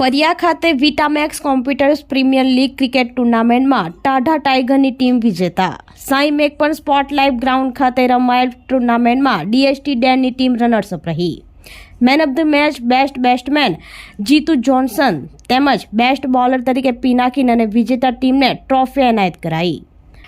પરિયા ખાતે Vitamax computers premier league cricket ટુર્નામેન્ટમાં ટાઢા ટાઈગરની ટીમ વિજેતા. સાઈ મેકપન સ્પોટ લાઇવ ગ્રાઉન્ડ ખાતે રમાયેલ ટુર્નામેન્ટમાં ડીએસટી ડેનની ટીમ રનર્સઅપ રહી. Man of the match best batsman Jitu Johnson તેમજ બેસ્ટ બોલર તરીકે પિનાકિન અને વિજેતા ટીમને ટ્રોફી એનાયત કરાઈ.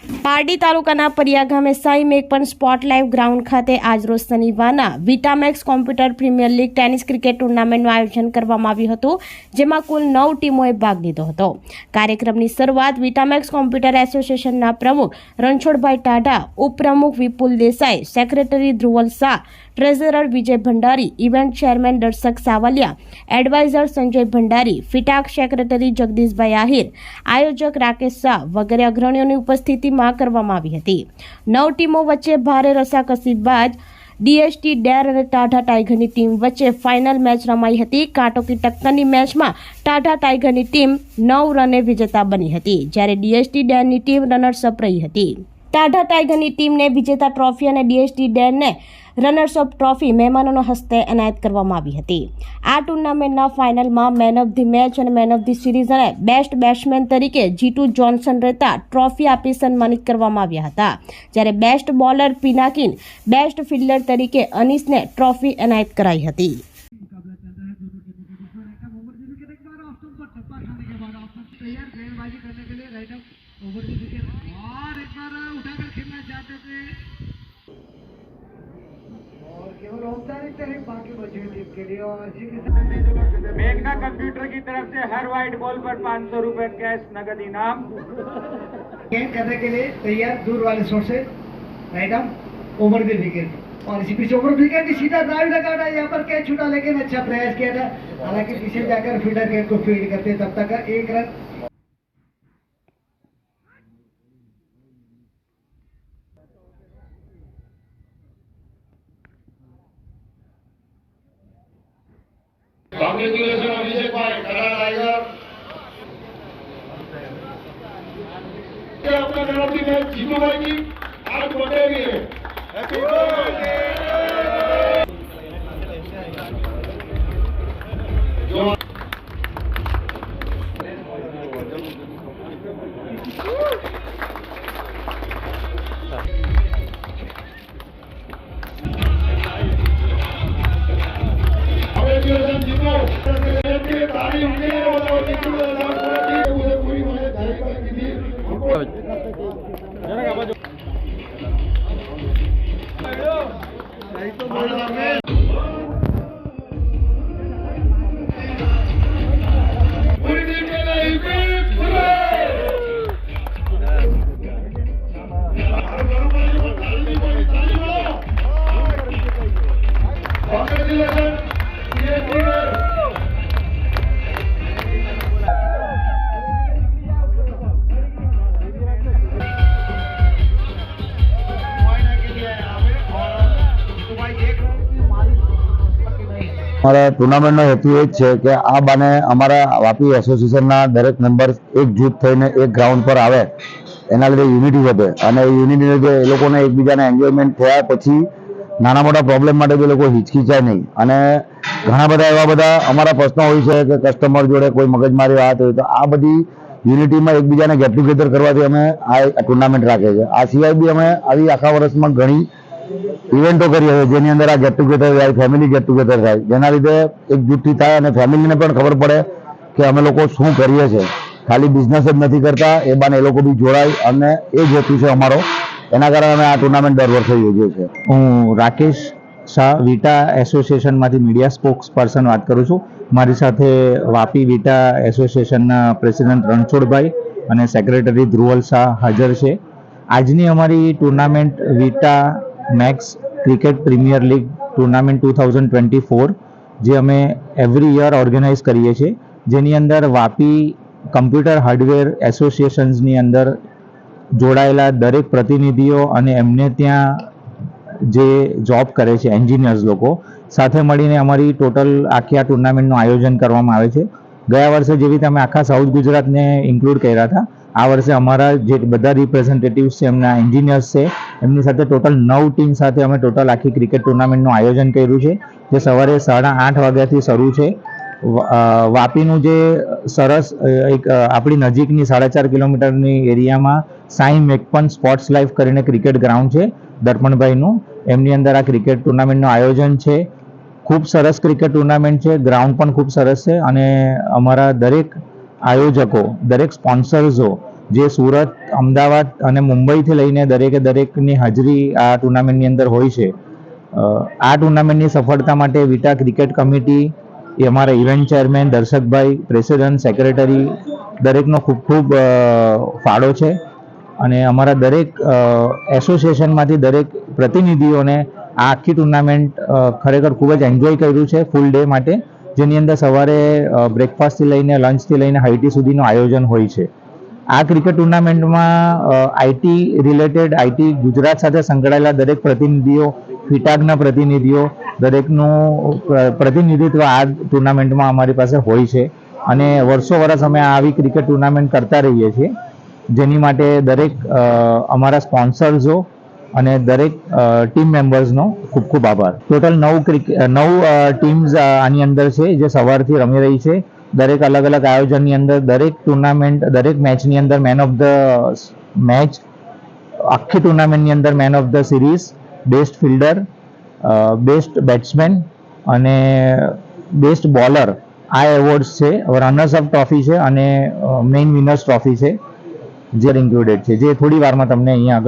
પારડી તાલુકાના પરિયા ગામે સાઈ મેકપન સ્પોટ લાઇવ ગ્રાઉન્ડ ખાતે આજરોજ શનિવારના Vitamax computer premier league tennis cricket ટુર્નામેન્ટનું આયોજન કરવામાં આવ્યું હતું, જેમાં કુલ નવ ટીમોએ ભાગ લીધો હતો. કાર્યક્રમની શરૂઆત વિટામેક્સ કોમ્પ્યુટર એસોસિએશનના પ્રમુખ રણછોડભાઈ ટાઢા, ઉપપ્રમુખ Vipul Desai, secretary Dhruval Shah, treasurer Vijay Bhandari, event chairman Darshak Savaliya, adviser Sanjay Bhandari, ફિટાક secretary Jagdishbhai Ahir, આયોજક રાકેશ શાહ વગેરે અગ્રણીઓની ઉપસ્થિતિમાં કરવામાં આવી હતી. નવ ટીમો વચ્ચે ભારે રસાકસી બાદ ડીએસટી ડેર અને ટાઢા ટાઈગરની ટીમ વચ્ચે ફાઇનલ મેચ રમાઈ હતી. કાંટોકી ટક્કરની મેચમાં ટાઢા ટાઈગરની ટીમ નવ રને વિજેતા બની હતી, જ્યારે ડીએસટી ડેરની ટીમ રનર્સઅપ રહી હતી. ટાઢા ટાઈગરની ટીમને વિજેતા ટ્રોફી અને ડીએસટી ડેરને રનર્સઅપ ટ્રોફી મહેમાનોના હસ્તે એનાયત કરવામાં આવી હતી આ ટુર્નામેન્ટના ફાઇનલમાં મેન ઓફ ધી મેચ અને મેન ઓફ ધી સિરીઝ અને બેસ્ટ બેટ્સમેન તરીકે જીતુ જોન્સન રહેતા ટ્રોફી આપી સન્માનિત કરવામાં આવ્યા હતા જ્યારે best bowler Pinakin best fielder તરીકે અનીસને ટ્રોફી એનાયત કરાઈ હતી तैयार गेंदबाजी करने के लिए right up over the wicket मेघना कंप्यूटर की तरफ़ से हर वाइट बॉल पर 500 रुपए कैश नगद इनाम। गेंद करने के लिए तैयार दूर वाले शॉट से right up over the wicket और इसी बीच ओवर विकेट की सीधा ड्राइव लगाना यहाँ पर कैच छूटा लेकिन अच्छा प्रयास किया था। हालाँकि पीछे जाकर फील्डर गेंद को फ़ील्ड करते तब तक एक रन કોંગ્રેચ્યુલેશન અભિષેકભાઈ કરા ટાઈગર કે આપના તરફથી જીતુભાઈની આ કોટેવી હેપી બર્થડે थी हमको पूरी અમારા ટુર્નામેન્ટનો હેતુ એ જ છે કે આ બાને અમારા વાપી એસોસિએશનના દરેક મેમ્બર્સ એક જૂથ થઈને એક ગ્રાઉન્ડ પર આવે. એના લીધે યુનિટી વધે. અને યુનિટી લીધે એ લોકોને એકબીજાને એન્જોયમેન્ટ થયા પછી નાના મોટા પ્રોબ્લેમ માટે એ લોકો હિચકિચાય નહીં. અને ઘણા બધા એવા બધા અમારા પ્રશ્નો હોય છે કે કસ્ટમર જોડે કોઈ મગજમારી વાત હોય તો આ બધી યુનિટીમાં એકબીજાને ગેટ ટુગેધર કરવાથી અમે આ ટુર્નામેન્ટ રાખીએ છીએ આ સિવાય બી અમે આવી આખા વર્ષમાં ઘણી ઇવેન્ટો કરીએ છીએ જેની અંદર આ ગેટ ટુગેધર થાય ફેમિલી ગેટ ટુગેધર થાય, જેના લીધે એક જૂથથી થાય અને ફેમિલીને પણ ખબર પડે કે અમે લોકો શું કરીએ છીએ. ખાલી બિઝનેસ જ નથી કરતા, એ બાને એ લોકો બી જોડાય અને એ જ હેતુ છે અમારો. એના કારણે અમે આ ટુર્નામેન્ટ દર વર્ષે યોજીએ છીએ. હું રાકેશ શાહ વિટા એસોસિએશનમાંથી મીડિયા સ્પોક્સ પર્સન વાત કરું છું. મારી સાથે વાપી વિટા એસોસિએશનના પ્રેસિડેન્ટ રણછોડભાઈ અને સેક્રેટરી ધ્રુવલ શાહ હાજર છે. આજની અમારી tournament Vita Max cricket premier league tournament two thousand twenty four, જે અમે એવરી યર ઓર્ગેનાઇઝ કરીએ છીએ. જેની અંદર વાપી કમ્પ્યુટર હાર્ડવેર એસોસિએશન્સની અંદર જોડાયેલા દરેક પ્રતિનિધિઓ અને એમને ત્યાં જે જોબ કરે છે એન્જિનિયર્સ લોકો, સાથે મળીને અમારી ટોટલ આખી આ ટુર્નામેન્ટનું આયોજન કરવામાં આવે છે. ગયા વર્ષે જેવી રીતે અમે આખા સાઉથ ગુજરાતને ઇન્ક્લુડ કર્યા હતા આ વર્ષે અમારા જે બધા રિપ્રેઝેન્ટેટિવ્સ છે, એમના એન્જિનિયર્સ છે, એમની સાથે ટોટલ નવ ટીમ સાથે અમે ટોટલ આખી ક્રિકેટ ટુર્નામેન્ટનું આયોજન કર્યું છે, જે સવારે સાડા આઠ વાગ્યાથી શરૂ છે. વાપીનું જે સરસ એક આપણી નજીકની સાડા ચાર કિલોમીટરની એરિયામાં સાઈ મેકપન સ્પોર્ટ્સ લાઈફ કરીને ક્રિકેટ ગ્રાઉન્ડ છે, દર્પણભાઈનું. એમની અંદર આ ક્રિકેટ ટુર્નામેન્ટનું આયોજન છે. ખૂબ સરસ ક્રિકેટ ટુર્નામેન્ટ છે ગ્રાઉન્ડ પણ ખૂબ સરસ છે અને અમારા દરેક આયોજકો, દરેક સ્પોન્સર્સો જે સુરત, અમદાવાદ અને મુંબઈથી લઈને દરેકે દરેકની હાજરી આ ટુર્નામેન્ટની અંદર હોય છે. આ ટુર્નામેન્ટની સફળતા માટે વિટા ક્રિકેટ કમિટી, એ અમારા ઇવેન્ટ ચેરમેન દર્શકભાઈ પ્રેસિડન્ટ સેક્રેટરી દરેકનો ખૂબ ખૂબ ફાળો છે. અને અમારા દરેક એસોસિએશનમાંથી દરેક પ્રતિનિધિઓને આ આખી ટુર્નામેન્ટ ખરેખર ખૂબ જ એન્જોય કર્યું છે ફૂલ ડે માટે, જેની અંદર સવારે બ્રેકફાસ્ટથી લઈને લંચથી લઈને હાઈટી સુધીનું આયોજન હોય છે. આ ક્રિકેટ ટુર્નામેન્ટમાં આઈટી રિલેટેડ આઈટી ગુજરાત સાથે સંકળાયેલા દરેક પ્રતિનિધિઓ ફિટાગના પ્રતિનિધિઓ, દરેકનું પ્રતિનિધિત્વ આ ટુર્નામેન્ટમાં અમારી પાસે હોય છે. અને વર્ષો વર્ષ અમે આવી ક્રિકેટ ટુર્નામેન્ટ કરતા રહીએ છીએ. જેની માટે દરેક અમારા સ્પોન્સર્સો અને દરેક ટીમ મેમ્બર્સનો ખૂબ ખૂબ આભાર. ટોટલ નવ ક્રિકેટ નવ ટીમ્સ આની અંદર છે, જે સવારથી રમી રહી છે. દરેક અલગ અલગ આયોજનની અંદર, દરેક ટુર્નામેન્ટ દરેક મેચની અંદર મેન ઓફ ધ મેચ આખી ટુર્નામેન્ટની અંદર man of the series best fielder best batsman and best bowler આ એવોર્ડ્સ છે રનર્સ અપ ટ્રોફી છે અને મેઇન વિનર્સ ટ્રોફી છે, જે ઇન્ક્લુડેડ છે. જે થોડી વારમાં તમને અહીંયા આગળ